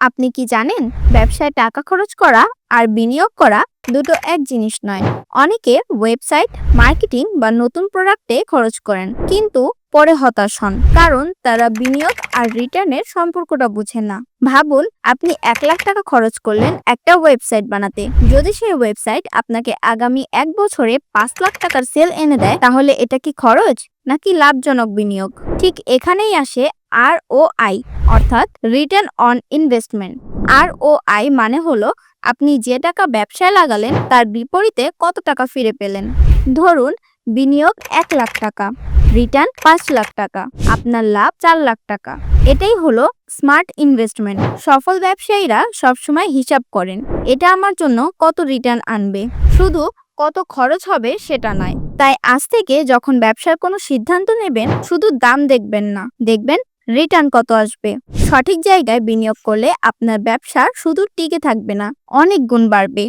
আপনি কি জানেন, ব্যবসায় টাকা খরচ করা আর বিনিয়োগ করা দুটো এক জিনিস নয়। অনেকে ওয়েবসাইট, মার্কেটিং বা নতুন প্রোডাক্টে খরচ করেন, কিন্তু পরে হতাশ হন, কারণ তারা বিনিয়োগ আর রিটার্নের সম্পর্কটা বুঝেন না। ভাবুন, আপনি এক লাখ টাকা খরচ করলেন একটা ওয়েবসাইট বানাতে। যদি সেই ওয়েবসাইট আপনাকে আগামী এক বছরে পাঁচ লাখ টাকার সেল এনে দেয়, তাহলে এটা কি খরচ নাকি লাভজনক বিনিয়োগ? ঠিক এখানেই আসে আর ও আই অর্থাৎ return on investment R O I মানে হলো আপনি যে টাকা ব্যবসায় লাগালেন, তার বিপরীতে কত টাকা ফিরে পেলেন? ধরুন বিনিয়োগ এক লাখ টাকা রিটার্ন পাঁচ লাখ টাকা, আপনার লাভ চার লাখ টাকা। এটাই হলো স্মার্ট ইনভেস্টমেন্ট সফল ব্যবসায়ীরা সবসময় হিসাব করেন, এটা আমার জন্য কত রিটার্ন আনবে? শুধু কত খরচ হবে সেটা নয়। তাই আজ থেকে যখন ব্যবসার কোনো সিদ্ধান্ত নেবেন, শুধু দাম দেখবেন না। দেখবেন রিটার্ন কত আসবে? সঠিক জায়গায় বিনিয়োগ করলে আপনার ব্যবসা শুধু টিকে থাকবে না, অনেক গুণ বাড়বে।